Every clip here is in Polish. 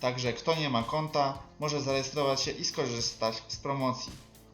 Także kto nie ma konta, może zarejestrować się i skorzystać z promocji.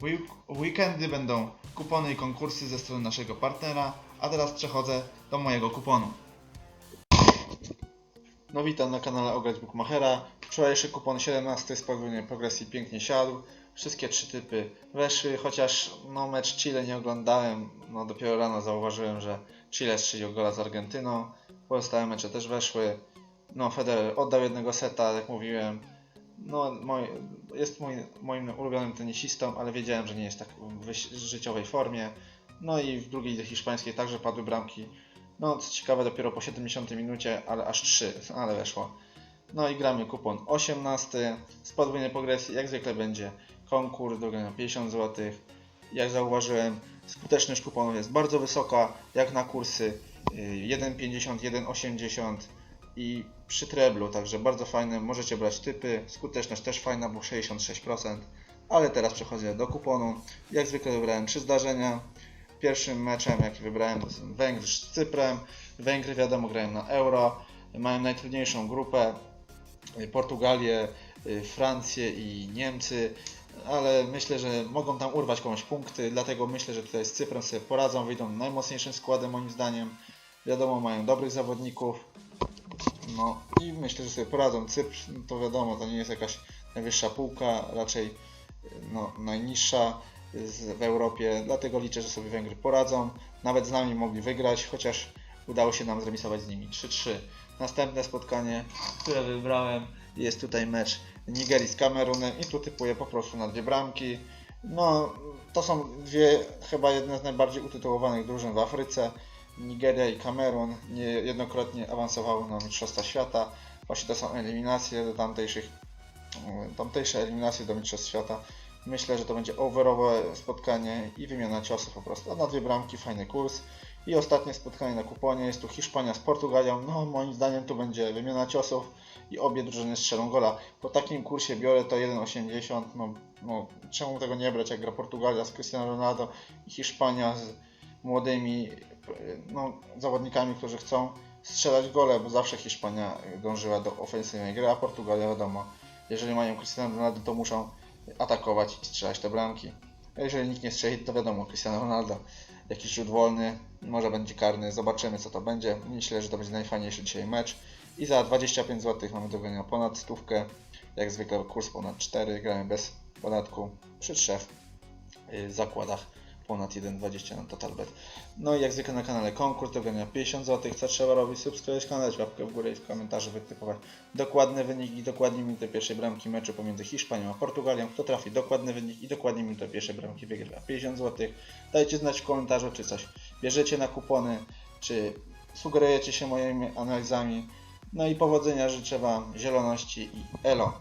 W week- w weekendy będą kupony i konkursy ze strony naszego partnera, a teraz przechodzę do mojego kuponu. No witam na kanale Ograć Bookmachera. Wczorajszy kupon 17 z podwójnej progresji pięknie siadł. Wszystkie trzy typy weszły, chociaż no mecz Chile nie oglądałem. No dopiero rano zauważyłem, że Chile strzelił gola z Argentyną. Pozostałe mecze też weszły. No Federer oddał jednego seta, jak mówiłem. No mój, jest mój, moim ulubionym tenisistą, ale wiedziałem, że nie jest tak w życiowej formie. No i w drugiej hiszpańskiej także padły bramki. No co ciekawe dopiero po 70 minucie, ale aż 3, ale weszło. No i gramy kupon 18 z podwójnej progresji, jak zwykle będzie konkurs do grania 50 zł. Jak zauważyłem, skuteczność kuponów jest bardzo wysoka, jak na kursy y, 1,50, 1,80 i przy treblu, także bardzo fajne, możecie brać typy, skuteczność też fajna, bo 66%, ale teraz przechodzę do kuponu. Jak zwykle wybrałem 3 zdarzenia. Pierwszym meczem, jaki wybrałem, to są z Cyprem. Węgry, wiadomo, grają na Euro, mają najtrudniejszą grupę, y, Portugalię, y, Francję i Niemcy, ale myślę, że mogą tam urwać komuś punkty, dlatego myślę, że tutaj z Cyprem sobie poradzą, wyjdą najmocniejszym składem moim zdaniem. Wiadomo, mają dobrych zawodników, no i myślę, że sobie poradzą. Cypr, no to wiadomo, to nie jest jakaś najwyższa półka, raczej no, najniższa z, w Europie, dlatego liczę, że sobie Węgry poradzą. Nawet z nami mogli wygrać, chociaż udało się nam zremisować z nimi 3-3. Następne spotkanie, które wybrałem, jest tutaj mecz Nigerii z Kamerunem i tu typuję po prostu na dwie bramki. No, to są dwie chyba jedne z najbardziej utytułowanych drużyn w Afryce. Nigeria i Kamerun niejednokrotnie awansowały na Mistrzostwa Świata. Właśnie to są eliminacje do tamtejszych, tamtejsze eliminacje do Mistrzostw Świata. Myślę, że to będzie overowe spotkanie i wymiana ciosów po prostu. A na dwie bramki fajny kurs. I ostatnie spotkanie na kuponie jest tu Hiszpania z Portugalią. No moim zdaniem tu będzie wymiana ciosów i obie drużyny strzelą gola. Po takim kursie biorę to 1,80. No, no czemu tego nie brać, jak gra Portugalia z Cristiano Ronaldo i Hiszpania z młodymi no, zawodnikami, którzy chcą strzelać gole, bo zawsze Hiszpania dążyła do ofensywnej gry, a Portugalia wiadomo, jeżeli mają Cristiano Ronaldo, to muszą atakować i strzelać te bramki. A jeżeli nikt nie strzeli, to wiadomo, Cristiano Ronaldo jakiś rzut wolny, może będzie karny, zobaczymy co to będzie. Myślę, że to będzie najfajniejszy dzisiaj mecz. I za 25 zł mamy do wygrania ponad stówkę. Jak zwykle kurs ponad 4, gramy bez podatku przy trzech y, zakładach ponad 1,20 na TotalBet. No i jak zwykle na kanale konkurs do wygrania 50 zł. Co trzeba robić? Subskrybować kanał, łapkę w górę i w komentarzu wytypować dokładny wynik i dokładnie minutę pierwszej bramki meczu pomiędzy Hiszpanią a Portugalią. Kto trafi dokładny wynik i dokładnie minutę pierwszej bramki wygrywa 50 zł. Dajcie znać w komentarzu, czy coś bierzecie na kupony, czy sugerujecie się moimi analizami. No i powodzenia życzę Wam, zieloności i elo.